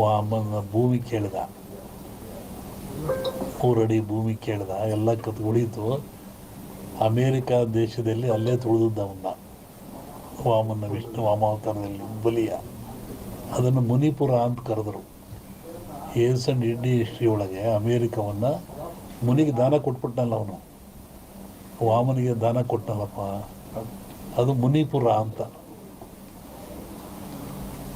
ವಾಮನ ಭೂಮಿ ಕೇಳಿದ. ಮೂರಡಿ ಭೂಮಿ ಕೇಳಿದ. ಎಲ್ಲ ಕತ್ ಉಳಿತು. ಅಮೇರಿಕಾ ದೇಶದಲ್ಲಿ ಅಲ್ಲೇ ತುಳಿದವನ್ನ ವಾಮನ ವಿಷ್ಣು ವಾಮಾವತಾರದಲ್ಲಿ ಬಲಿಯ. ಅದನ್ನು ಮುನಿಪುರ ಅಂತ ಕರೆದರು. ಏಸ್ ಅಂಡ್ ಇಂಡಿ ಹಿಸ್ಟ್ರಿ ಒಳಗೆ ಅಮೇರಿಕವನ್ನು ಮುನಿಗೆ ದಾನ ಕೊಟ್ಬಿಟ್ನಲ್ಲ ಅವನು. ವಾಮನಿಗೆ ದಾನ ಕೊಟ್ಟನಲ್ಲಪ್ಪ ಅದು ಮುನಿಪುರ ಅಂತ.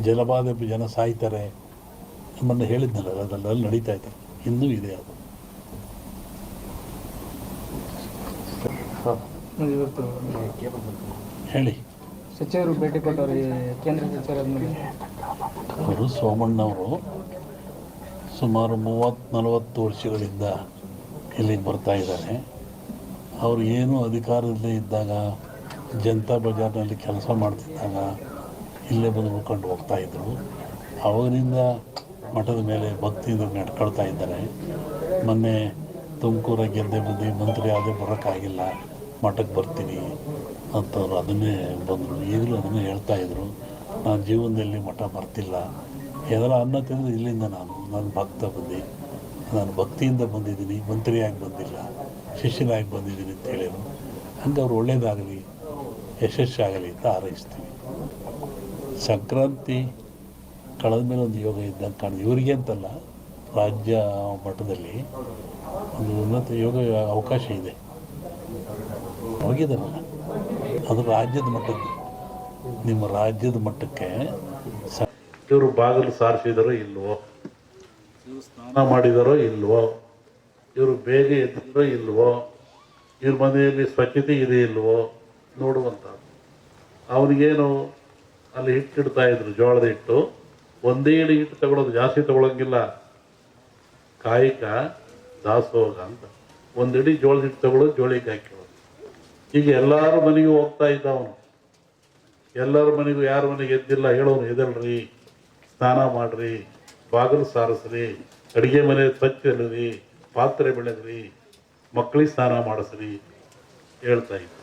ಜಲಬಾಧೆ ಜನ ಸಾಯ್ತಾರೆ ನಮ್ಮನ್ನು ಹೇಳಿದ್ನಲ್ಲ ಅದೆಲ್ಲ ಅಲ್ಲಿ ನಡೀತಾ ಇದೆ. ಇನ್ನೂ ಇದೆ ಅದು. ಹೇಳಿ. ಸಚಿವರು ಭೇಟಿ ಕೊಟ್ಟವರು ಕೇಂದ್ರ ಸಚಿವರ ಅವರು ಸೋಮಣ್ಣವರು ಸುಮಾರು ಮೂವತ್ತು ನಲವತ್ತು ವರ್ಷಗಳಿಂದ ಇಲ್ಲಿಗೆ ಬರ್ತಾ ಇದ್ದಾರೆ. ಅವರು ಏನು ಅಧಿಕಾರದಲ್ಲಿ ಇದ್ದಾಗ ಜನತಾ ಬಜಾರ್ನಲ್ಲಿ ಕೆಲಸ ಮಾಡ್ತಿದ್ದಾಗ ಇಲ್ಲೇ ಬಂದು ಉಳ್ಕೊಂಡು ಹೋಗ್ತಾ ಇದ್ದರು ಅವರಿಂದ ಮಠದ ಮೇಲೆ ಭಕ್ತಿಯಿಂದ ನಡ್ಕೊಳ್ತಾ ಇದ್ದಾರೆ. ಮೊನ್ನೆ ತುಮಕೂರ ಗೆದ್ದೆ ಬಂದು ಮಂತ್ರಿ ಅದೇ ಬರೋಕ್ಕಾಗಿಲ್ಲ, ಮಠಕ್ಕೆ ಬರ್ತೀನಿ ಅಂತವ್ರು ಅದನ್ನೇ ಬಂದರು. ಈಗಲೂ ಅದನ್ನೇ ಹೇಳ್ತಾ ಇದ್ರು. ನಾನು ಜೀವನದಲ್ಲಿ ಮಠ ಬರ್ತಿಲ್ಲ. ಎದರ ಅನ್ನ ತಿಂದು ಇಲ್ಲಿಂದ ನಾನು ನಾನು ಭಕ್ತ ಬಂದು. ನಾನು ಭಕ್ತಿಯಿಂದ ಬಂದಿದ್ದೀನಿ, ಮಂತ್ರಿಯಾಗಿ ಬಂದಿಲ್ಲ, ಶಿಷ್ಯನಾಗಿ ಬಂದಿದ್ದೀನಿ ಅಂತ ಹೇಳಿದರು. ಹಂಗೆ ಅವ್ರು ಒಳ್ಳೇದಾಗಲಿ, ಯಶಸ್ಸಾಗಲಿ ಅಂತ ಹಾರೈಸ್ತೀವಿ. ಸಂಕ್ರಾಂತಿ ಕಳೆದ ಮೇಲೆ ಒಂದು ಯೋಗ ಇದ್ದಂಗೆ ಕಾಣಿದೆ ಇವರಿಗೆ ಅಂತಲ್ಲ, ರಾಜ್ಯ ಮಟ್ಟದಲ್ಲಿ ಒಂದು ಉನ್ನತ ಯೋಗ ಅವಕಾಶ ಇದೆ. ಹೋಗಿದ್ದಾರಲ್ಲ, ಅದು ರಾಜ್ಯದ ಮಟ್ಟದ್ದು. ನಿಮ್ಮ ರಾಜ್ಯದ ಮಟ್ಟಕ್ಕೆ ಇವರು ಬಾಗಿಲು ಸಾರಿಸಿದಾರೋ ಇಲ್ವೋ? ಇವರು ಸ್ನಾನ ಮಾಡಿದಾರೋ ಇಲ್ವೋ? ಇವರು ಬೇಗ ಎದ್ದಿರೋ ಇಲ್ವೋ? ಇವ್ರ ಮನೆಯಲ್ಲಿ ಸ್ವಚ್ಛತೆ ಇದೆ ಇಲ್ವೋ? ನೋಡುವಂಥ ಅವನಿಗೇನು ಅಲ್ಲಿ ಹಿಟ್ಟಿಡ್ತಾ ಇದ್ರು, ಜೋಳದ ಹಿಟ್ಟು. ಒಂದೇ ಇಡಿ ಹಿಟ್ಟು ತಗೊಳ್ಳೋದು ಜಾಸ್ತಿ ತಗೊಳಂಗಿಲ್ಲ. ಕಾಯಿಕ ದಾಸೋಗ ಅಂತ. ಒಂದು ಇಡೀ ಜೋಳದ ಹಿಟ್ಟು ತಗೊಳ್ಳೋದು ಜೋಳಿಗೆ ಹಾಕಿರೋದು. ಈಗ ಎಲ್ಲರ ಮನೆಗೂ ಹೋಗ್ತಾ ಇದ್ದ ಅವನು ಎಲ್ಲರ ಮನೆಗೂ ಯಾರ ಮನೆಗೆ ಎದ್ದಿಲ್ಲ, ಹೇಳೋನು ಎದಲ್ರಿ ಸ್ನಾನ ಮಾಡ್ರಿ, ಬಾಗಿಲು ಸಾರಿಸ್ರಿ, ಅಡುಗೆ ಮನೆ ಸ್ವಚ್ಛ ಇಲ್ಲರಿ ಪಾತ್ರೆ ಬೆಳೆದ್ರಿ ಮಕ್ಕಳಿಗೆ ಸ್ನಾನ ಮಾಡಿಸ್ರಿ, ಹೇಳ್ತಾ ಇದ್ದ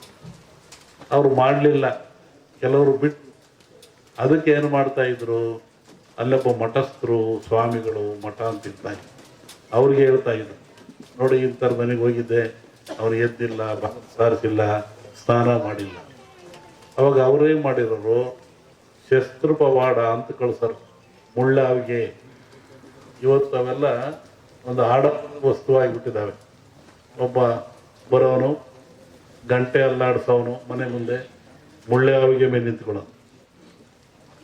ಅವರು ಮಾಡಲಿಲ್ಲ. ಕೆಲವರು ಬಿಟ್ಟು ಅದಕ್ಕೆ ಏನು ಮಾಡ್ತಾ ಇದ್ರು? ಅಲ್ಲೊಬ್ಬ ಮಠಸ್ಥರು, ಸ್ವಾಮಿಗಳು ಮಠ ಅಂತ ಇರ್ತಾರೆ ಅವ್ರಿಗೆ ಹೇಳ್ತಾ ಇದ್ರು. ನೋಡಿ ಇಂಥರ ಮನೆಗೆ ಹೋಗಿದ್ದೆ. ಅವ್ರು ಎದ್ದಿಲ್ಲ ಸಾರಿಸಿಲ್ಲ, ಸ್ನಾನ ಮಾಡಿಲ್ಲ. ಅವಾಗ ಅವರೇ ಮಾಡಿರೋರು? ಶಸ್ತ್ರ ಪವಾಡ ಅಂತ ಕಳ್ಸರು. ಮುಳ್ಳಾವಿಗೆ. ಇವತ್ತು ಅವೆಲ್ಲ ಒಂದು ಆಡ ವಸ್ತುವಾಗಿಬಿಟ್ಟಿದ್ದಾವೆ ಒಬ್ಬ ಬರೋನು, ಗಂಟೆ ಅಲ್ಲಾಡ್ಸೋನು ಮನೆ ಮುಂದೆ ಮುಳ್ಳೆ ಅವಿಗೆ ಮೇಲೆ ನಿಂತ್ಕೊಳ್ಳೋನು.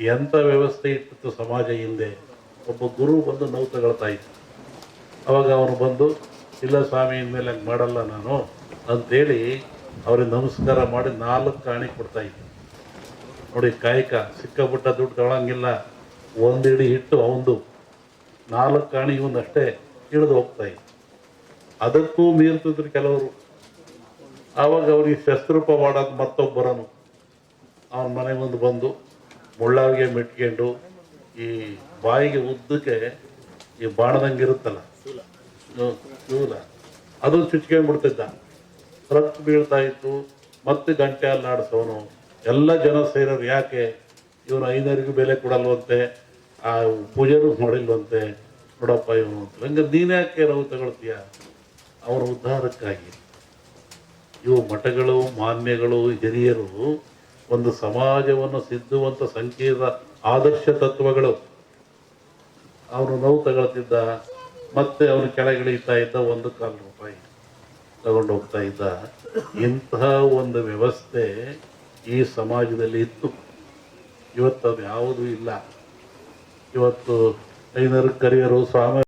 ಎಂಥ ವ್ಯವಸ್ಥೆ ಇಟ್ಟಿತ್ತು ಸಮಾಜ ಹಿಂದೆ ಒಬ್ಬ ಗುರು ಬಂದು ನೋವು ತಗೊಳ್ತಾ ಇತ್ತು. ಅವಾಗ ಅವನು ಬಂದು, ಇಲ್ಲ ಸ್ವಾಮಿ, ಇನ್ಮೇಲೆ ಹಂಗೆ ಮಾಡಲ್ಲ ನಾನು ಅಂಥೇಳಿ ಅವ್ರಿಗೆ ನಮಸ್ಕಾರ ಮಾಡಿ ನಾಲ್ಕು ಕಾಣಿ ಕೊಡ್ತಾ ಇದ್ದೆ. ನೋಡಿ, ಕಾಯಕ, ಸಿಕ್ಕಾಪಟ್ಟ ದುಡ್ಡು ತಗೊಳಂಗಿಲ್ಲ. ಒಂದು ಇಡಿ ಹಿಟ್ಟು ಅವಂದು. ನಾಲ್ಕು ಕಾಣಿ ಇವನಷ್ಟೇ ಇಳಿದು ಹೋಗ್ತಾ ಇತ್ತು ಅದಕ್ಕೂ ಮೀರ್ತಿದ್ರು ಕೆಲವರು. ಆವಾಗ ಅವ್ರಿಗೆ ಶಸ್ತ್ರೂಪ ಮಾಡೋದು ಮತ್ತೊಬ್ಬರನು ಅವನ ಮನೆ ಮುಂದೆ ಬಂದು ಮುಳ್ಳಾವಿಗೆ ಮೆಟ್ಕೊಂಡು ಈ ಬಾಯಿಗೆ ಉದ್ದಕ್ಕೆ ಈ ಬಾಣದಂಗೆ ಇರುತ್ತಲ್ಲ? ಹ್ಮ್, ಶೂಲ ಅದು ಚುಚ್ಕೊಂಡ್ಬಿಡ್ತಿದ್ದ. ರಕ್ತ ಬೀಳ್ತಾ ಇತ್ತು ಮತ್ತೆ ಗಂಟೆ ಅಲ್ಲಾಡಿಸೋನು ಎಲ್ಲ ಜನ ಸೇರೋರು ಯಾಕೆ? ಇವನು ಐನರಿಗೂ ಬೆಲೆ ಕೊಡಲ್ವಂತೆ ಆ ಪೂಜೆನೂ ಮಾಡಿಲ್ವಂತೆ. ನೋಡಪ್ಪ ಇವನು ಅಂತ. ಹಂಗೆ ನೀನು ಯಾಕೆ ನಾವು ತಗೊಳ್ತೀಯ? ಅವರ ಉದ್ಧಾರಕ್ಕಾಗಿ. ಇವು ಮಠಗಳು ಮಾನ್ಯಗಳು ಹಿರಿಯರು ಒಂದು ಸಮಾಜವನ್ನು ಸಿದ್ಧುವಂತ ಸಂಕೀರ್ಣ ಆದರ್ಶ ತತ್ವಗಳು. ಅವನು ನೋವು ತಗೊಳ್ತಿದ್ದ, ಮತ್ತೆ ಅವನು ಕೆಳಗಿಳಿತಾ ಇದ್ದ ಒಂದು ಕಾಲು ರೂಪಾಯಿ ತಗೊಂಡು ಹೋಗ್ತಾ ಇದ್ದ. ಇಂತಹ ಒಂದು ವ್ಯವಸ್ಥೆ ಈ ಸಮಾಜದಲ್ಲಿ ಇತ್ತು. ಇವತ್ತು ಅದು ಯಾವುದೂ ಇಲ್ಲ. ಇವತ್ತು ಐನರು ಕರಿಯರು, ಸ್ವಾಮಿ